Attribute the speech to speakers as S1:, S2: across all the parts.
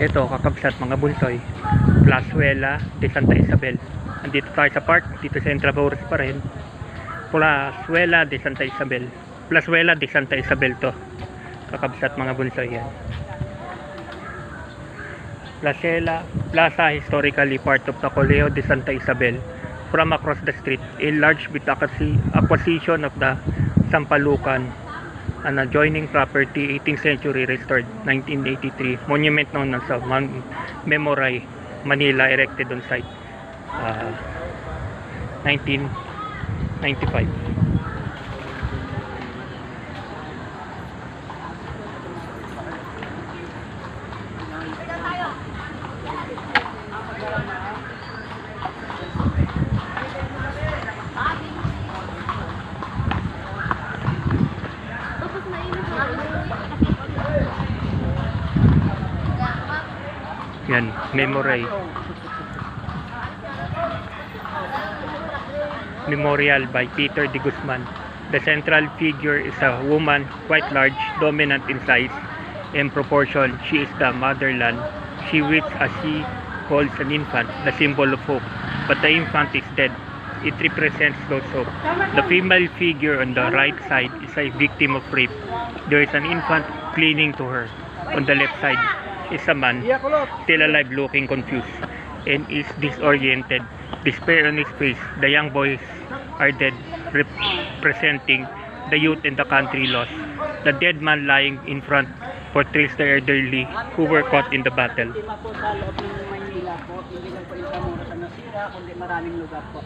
S1: Ito, kakabsat mga bunsoy. Plazuela de Santa Isabel. Andito tayo sa park, dito sa Intramuros pa rin. Plazuela de Santa Isabel. Plazuela de Santa Isabel to. Kakabsat mga bunsoy yan. Plazuela, Plaza historically part of the Colegio de Santa Isabel. From across the street, a large bit acquisi- acquisition of the Sampalucan an adjoining property 18th century restored 1983 monument known as Mount Memory Manila erected on site uh, 1995 yan Memory Memorial by Peter de Guzman. The central figure is a woman quite large dominant in size and proportion. She is the motherland. She weeps as she holds an infant the symbol of hope. But the infant is dead it represents God's hope the female figure on the right side is a victim of rape. There is an infant clinging to her. On the left side is a man still alive looking confused and is disoriented. Despair on his face. The young boys are dead representing the youth and the country lost. The dead man lying in front portrays the elderly who were caught in the battle
S2: Biktima po sa hindi lang po Intramuros ang nasira, kundi maraming lugar po.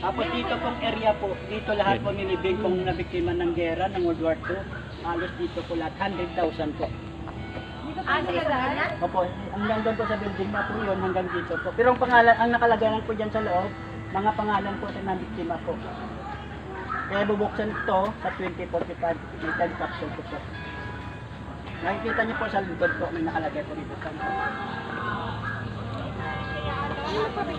S2: Tapos dito pong area po, dito lahat po nilibing kung nabiktima ng gera ng World War II. Halos dito po lahat, 100,000 po.
S3: Ah, sa?
S2: Opo, hanggang doon po sa building na po yun, hanggang dito po. Pero ang pangalan, ang nakalagay lang po dyan sa loob, mga pangalan po sa nabiktima po. Kaya bubuksan ito sa 2045, may time capsule po po. Nakikita niyo po sa likod po, may nakalagay po dito
S3: Ano pa rin?